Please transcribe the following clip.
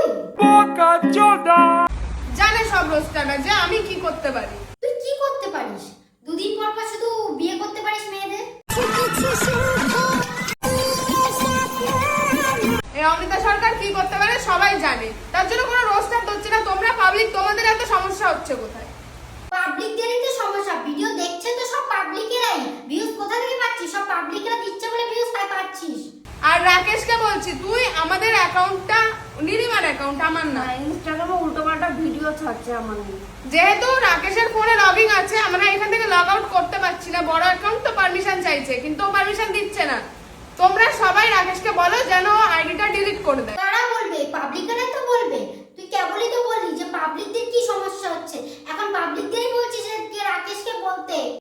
তুই জানে সব রোজটাটা যে আমি কি করতে পারি। তুই কি করতে পারিস? দুদিন পর পর শুধু বিয়ে করতে পারিস মেয়েদের? এই অমিতা সরকার কি করতে পারে সবাই জানে। তার জন্য কোনো রোজটার হচ্ছে না তোমরা পাবলিক তোমাদের এত সমস্যা হচ্ছে কোথায়? পাবলিকদেরই তো সমস্যা ভিডিও দেখছে তো সব পাবলিকেরাই ভিউজ কোথা থেকে পাচ্ছিস? সব পাবলিকরা দিচ্ছে বলে ভিউজ তাই পাচ্ছিস। আর রাকেশকে বলছি তুই আমাদের অ্যাকাউন্টটা অ্যাকাউন্ট আমার না। ইনস্টাগ্রামে উল্টোপাল্টা ভিডিও ছাড়ছে আমার যেহেতু রাকেশের ফোনে লগইন আছে আমরা এখান থেকে লগ আউট করতে পারছি না। বড় অ্যাকাউন্ট তো পারমিশন চাইছে কিন্তু ও পারমিশন দিচ্ছে না। তোমরা সবাই রাকেশকে বলো যেন আইডিটা ডিলিট করে দেয়।